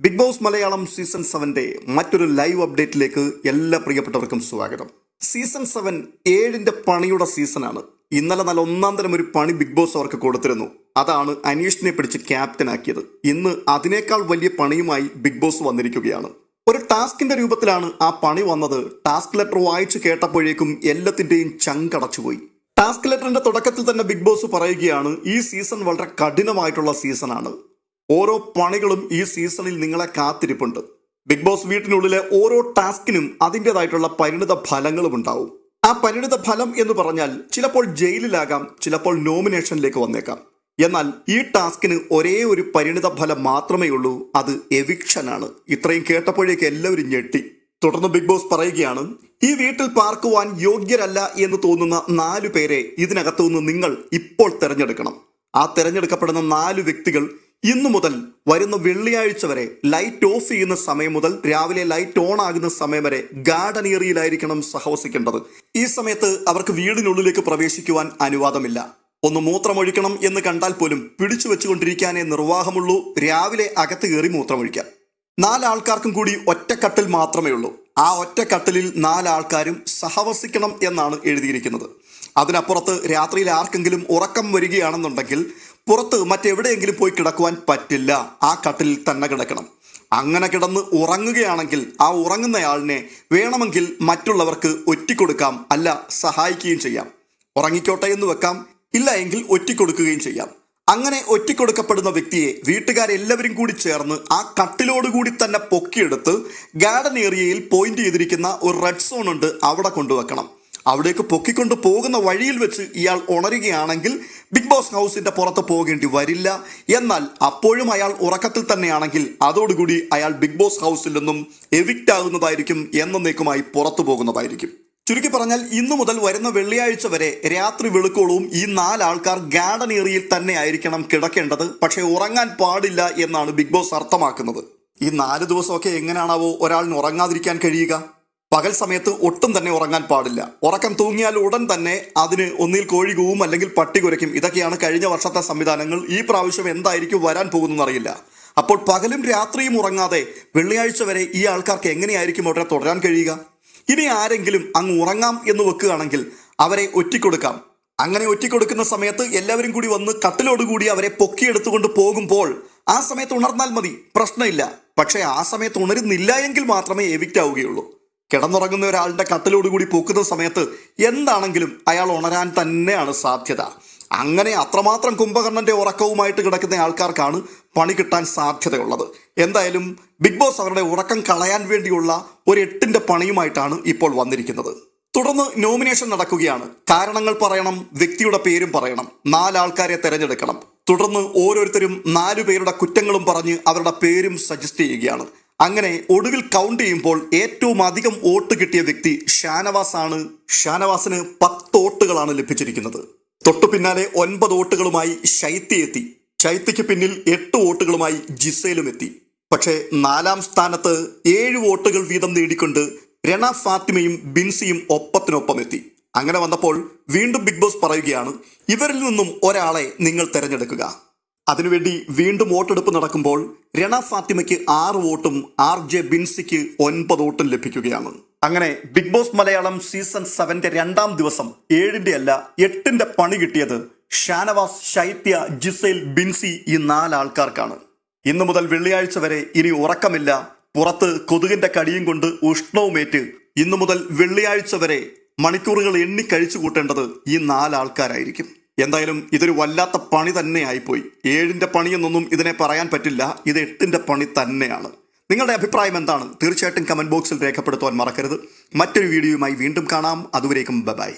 Big Boss Malayalam season സെവന്റെ മറ്റൊരു live അപ്ഡേറ്റിലേക്ക് എല്ലാ പ്രിയപ്പെട്ടവർക്കും സ്വാഗതം. സീസൺ സെവൻ ഏഴിന്റെ പണിയുടെ സീസണാണ് ഇന്നലെ നല്ല ഒന്നാം തരം ഒരു പണി ബിഗ് ബോസ് അവർക്ക് കൊടുത്തിരുന്നു. അതാണ് അനീഷിനെ പിടിച്ച് ക്യാപ്റ്റൻ ആക്കിയത്. ഇന്ന് അതിനേക്കാൾ വലിയ പണിയുമായി ബിഗ് ബോസ് വന്നിരിക്കുകയാണ്. ഒരു ടാസ്കിന്റെ രൂപത്തിലാണ് ആ പണി വന്നത്. ടാസ്ക് ലെറ്റർ വായിച്ചു കേട്ടപ്പോഴേക്കും എല്ലാത്തിന്റെയും ചങ്കടച്ചുപോയി ടാസ്ക് ലെറ്ററിന്റെ തുടക്കത്തിൽ തന്നെ ബിഗ് ബോസ് പറയുകയാണ് ഈ സീസൺ വളരെ കഠിനമായിട്ടുള്ള സീസണാണ് ഓരോ പണികളും ഈ സീസണിൽ നിങ്ങളെ കാത്തിരിപ്പുണ്ട്. ബിഗ് ബോസ് വീട്ടിനുള്ളിലെ ഓരോ ടാസ്കിനും അതിന്റെതായിട്ടുള്ള പരിണിത ഫലങ്ങളും ഉണ്ടാവും. ആ പരിണിത ഫലം എന്ന് പറഞ്ഞാൽ ചിലപ്പോൾ ജയിലിലാകാം ചിലപ്പോൾ നോമിനേഷനിലേക്ക് വന്നേക്കാം. എന്നാൽ ഈ ടാസ്കിന് ഒരേ ഒരു പരിണിത ഫലം മാത്രമേ ഉള്ളൂ അത് എവിക്ഷനാണ്. ഇത്രയും കേട്ടപ്പോഴേക്ക് എല്ലാവരും ഞെട്ടി. തുടർന്ന് ബിഗ് ബോസ് പറയുകയാണ് ഈ വീട്ടിൽ പാർക്കുവാൻ യോഗ്യരല്ല എന്ന് തോന്നുന്ന നാലു പേരെ ഇതിനകത്തു നിന്ന് നിങ്ങൾ ഇപ്പോൾ തിരഞ്ഞെടുക്കണം. ആ തിരഞ്ഞെടുക്കപ്പെടുന്ന നാല് വ്യക്തികൾ ഇന്നു മുതൽ വരുന്ന വെള്ളിയാഴ്ച വരെ ലൈറ്റ് ഓഫ് ചെയ്യുന്ന സമയം മുതൽ രാവിലെ ലൈറ്റ് ഓൺ ആകുന്ന സമയം വരെ ഗാർഡൻ ഏരിയയിലായിരിക്കണം സഹവസിക്കേണ്ടത്. ഈ സമയത്ത് അവർക്ക് വീടിനുള്ളിലേക്ക് പ്രവേശിക്കുവാൻ അനുവാദമില്ല. ഒന്ന് മൂത്രമൊഴിക്കണം എന്ന് കണ്ടാൽ പോലും പിടിച്ചു വെച്ചുകൊണ്ടിരിക്കാനേ നിർവാഹമുള്ളൂ. രാവിലെ അകത്ത് കയറി മൂത്രമൊഴിക്കാം. നാലാൾക്കാർക്കും കൂടി ഒറ്റക്കട്ടിൽ മാത്രമേ ഉള്ളൂ. ആ ഒറ്റക്കട്ടിലിൽ നാലാൾക്കാരും സഹവസിക്കണം എന്നാണ് എഴുതിയിരിക്കുന്നത്. അതിനപ്പുറത്ത് രാത്രിയിൽ ആർക്കെങ്കിലും ഉറക്കം വരികയാണെന്നുണ്ടെങ്കിൽ പുറത്ത് മറ്റെവിടെയെങ്കിലും പോയി കിടക്കുവാൻ പറ്റില്ല. ആ കട്ടിലിൽ തന്നെ കിടക്കണം. അങ്ങനെ കിടന്ന് ഉറങ്ങുകയാണെങ്കിൽ ആ ഉറങ്ങുന്നയാളിനെ വേണമെങ്കിൽ മറ്റുള്ളവർക്ക് ഒറ്റിക്കൊടുക്കാം അല്ല സഹായിക്കുകയും ചെയ്യാം. ഉറങ്ങിക്കോട്ടെ എന്ന് വെക്കാം. ഇല്ല എങ്കിൽ ഒറ്റിക്കൊടുക്കുകയും ചെയ്യാം. അങ്ങനെ ഒറ്റിക്കൊടുക്കപ്പെടുന്ന വ്യക്തിയെ വീട്ടുകാരെല്ലാവരും കൂടി ചേർന്ന് ആ കട്ടിലോടുകൂടി തന്നെ പൊക്കിയെടുത്ത് ഗാർഡൻ ഏരിയയിൽ പോയിന്റ് ചെയ്തിരിക്കുന്ന ഒരു റെഡ് സോൺ ഉണ്ട് അവിടെ കൊണ്ടുവെക്കണം. അവിടേക്ക് പൊക്കിക്കൊണ്ട് പോകുന്ന വഴിയിൽ വെച്ച് ഇയാൾ ഉണരുകയാണെങ്കിൽ ബിഗ് ബോസ് ഹൗസിന്റെ പുറത്ത് പോകേണ്ടി വരില്ല. എന്നാൽ അപ്പോഴും അയാൾ ഉറക്കത്തിൽ തന്നെയാണെങ്കിൽ അതോടുകൂടി അയാൾ ബിഗ് ബോസ് ഹൗസിൽ നിന്നും എവിക്റ്റ് ആകുന്നതായിരിക്കും എന്നേക്കുമായി പുറത്തു പോകുന്നതായിരിക്കും. ചുരുക്കി പറഞ്ഞാൽ ഇന്നു മുതൽ വരുന്ന വെള്ളിയാഴ്ച വരെ രാത്രി വെളുക്കോളവും ഈ നാലാൾക്കാർ ഗാർഡൻ ഏരിയയിൽ തന്നെ ആയിരിക്കണം കിടക്കേണ്ടത്. പക്ഷേ ഉറങ്ങാൻ പാടില്ല എന്നാണ് ബിഗ് ബോസ് അർത്ഥമാക്കുന്നത്. ഈ നാല് ദിവസമൊക്കെ എങ്ങനെയാണാവോ ഒരാളിന് ഉറങ്ങാതിരിക്കാൻ കഴിയുക? പകൽ സമയത്ത് ഒട്ടും തന്നെ ഉറങ്ങാൻ പാടില്ല. ഉറക്കം തൂങ്ങിയാൽ ഉടൻ തന്നെ അതിന് ഒന്നിൽ കോഴി കൂവും അല്ലെങ്കിൽ പട്ടി കുരയ്ക്കും. ഇതൊക്കെയാണ് കഴിഞ്ഞ വർഷത്തെ സംവിധാനങ്ങൾ. ഈ പ്രാവശ്യം എന്തായിരിക്കും വരാൻ പോകുന്നതെന്ന് അറിയില്ല അപ്പോൾ പകലും രാത്രിയും ഉറങ്ങാതെ വെള്ളിയാഴ്ച വരെ ഈ ആൾക്കാർക്ക് എങ്ങനെയായിരിക്കും അവിടെ തുടരാൻ കഴിയുക? ഇനി ആരെങ്കിലും അങ്ങ് ഉറങ്ങാം എന്ന് വെക്കുകയാണെങ്കിൽ അവരെ ഒറ്റിക്കൊടുക്കാം. അങ്ങനെ ഒറ്റിക്കൊടുക്കുന്ന സമയത്ത് എല്ലാവരും കൂടി വന്ന് കട്ടിലോടുകൂടി അവരെ പൊക്കിയെടുത്തുകൊണ്ട് പോകുമ്പോൾ ആ സമയത്ത് ഉണർന്നാൽ മതി. പ്രശ്നമില്ല. പക്ഷേ ആ സമയത്ത് ഉണരുന്നില്ല എങ്കിൽ മാത്രമേ എവിക്റ്റ് ആവുകയുള്ളൂ. കിടന്നുറങ്ങുന്ന ഒരാളുടെ കട്ടിലോടുകൂടി പൊക്കുന്ന സമയത്ത് എന്താണെങ്കിലും അയാൾ ഉണരാൻ തന്നെയാണ് സാധ്യത. അങ്ങനെ അത്രമാത്രം കുംഭകർണന്റെ ഉറക്കവുമായിട്ട് കിടക്കുന്ന ആൾക്കാർക്കാണ് പണി കിട്ടാൻ സാധ്യതയുള്ളത്. എന്തായാലും ബിഗ് ബോസ് അവരുടെ ഉറക്കം കളയാൻ വേണ്ടിയുള്ള ഒരു എട്ടിന്റെ പണിയുമായിട്ടാണ് ഇപ്പോൾ വന്നിരിക്കുന്നത്. തുടർന്ന് നോമിനേഷൻ നടക്കുകയാണ്. കാരണങ്ങൾ പറയണം വ്യക്തിയുടെ പേരും പറയണം നാലാൾക്കാരെ തിരഞ്ഞെടുക്കണം. തുടർന്ന് ഓരോരുത്തരും നാലു പേരുടെ കുറ്റങ്ങളും പറഞ്ഞ് അവരുടെ പേരും സജസ്റ്റ് ചെയ്യുകയാണ്. അങ്ങനെ ഒടുവിൽ കൗണ്ട് ചെയ്യുമ്പോൾ ഏറ്റവും അധികം വോട്ട് കിട്ടിയ വ്യക്തി ഷാനവാസ് ആണ് ഷാനവാസിന് പത്ത് വോട്ടുകളാണ് ലഭിച്ചിരിക്കുന്നത്. തൊട്ടു പിന്നാലെ ഒൻപത് വോട്ടുകളുമായി ശൈത്യ എത്തി. ശൈത്യയ്ക്ക് പിന്നിൽ എട്ട് വോട്ടുകളുമായി ജിസേലും എത്തി. പക്ഷേ നാലാം സ്ഥാനത്ത് ഏഴ് വോട്ടുകൾ വീതം നേടിക്കൊണ്ട് രണ ഫാത്തിമയും ബിൻസിയും ഒപ്പത്തിനൊപ്പം എത്തി. അങ്ങനെ വന്നപ്പോൾ വീണ്ടും ബിഗ് ബോസ് പറയുകയാണ് ഇവരിൽ നിന്നും ഒരാളെ നിങ്ങൾ തിരഞ്ഞെടുക്കുക. അതിനുവേണ്ടി വീണ്ടും വോട്ടെടുപ്പ് നടക്കുമ്പോൾ രണ ഫാത്തിമയ്ക്ക് ആറ് വോട്ടും ആർ ജെ ബിൻസിക്ക് ഒൻപത് വോട്ടും ലഭിക്കുകയാണ്. അങ്ങനെ ബിഗ് ബോസ് മലയാളം സീസൺ സെവന്റെ രണ്ടാം ദിവസം ഏഴിന്റെ അല്ല എട്ടിന്റെ പണി കിട്ടിയത് ഷാനവാസ് ശൈത്യ ജിസൈൽ ബിൻസി ഈ നാലാൾക്കാർക്കാണ്. ഇന്നു മുതൽ വെള്ളിയാഴ്ച വരെ ഇനി ഉറക്കമില്ല. പുറത്ത് കൊതുകിന്റെ കടിയും കൊണ്ട് ഉഷ്ണവുമേറ്റ് ഇന്നു മുതൽ വെള്ളിയാഴ്ച വരെ മണിക്കൂറുകൾ എണ്ണി കഴിച്ചു കൂട്ടേണ്ടത് ഈ നാലാൾക്കാരായിരിക്കും. എന്തായാലും ഇതൊരു വല്ലാത്ത പണി തന്നെ ആയിപ്പോയി. ഏഴിന്റെ പണിയെന്നൊന്നും ഇതിനെ പറയാൻ പറ്റില്ല. ഇത് എട്ടിന്റെ പണി തന്നെയാണ്. നിങ്ങളുടെ അഭിപ്രായം എന്താണ്? തീർച്ചയായിട്ടും കമന്റ് ബോക്സിൽ രേഖപ്പെടുത്തുവാൻ മറക്കരുത്. മറ്റൊരു വീഡിയോയുമായി വീണ്ടും കാണാം. അതുവരേക്കും ബൈ.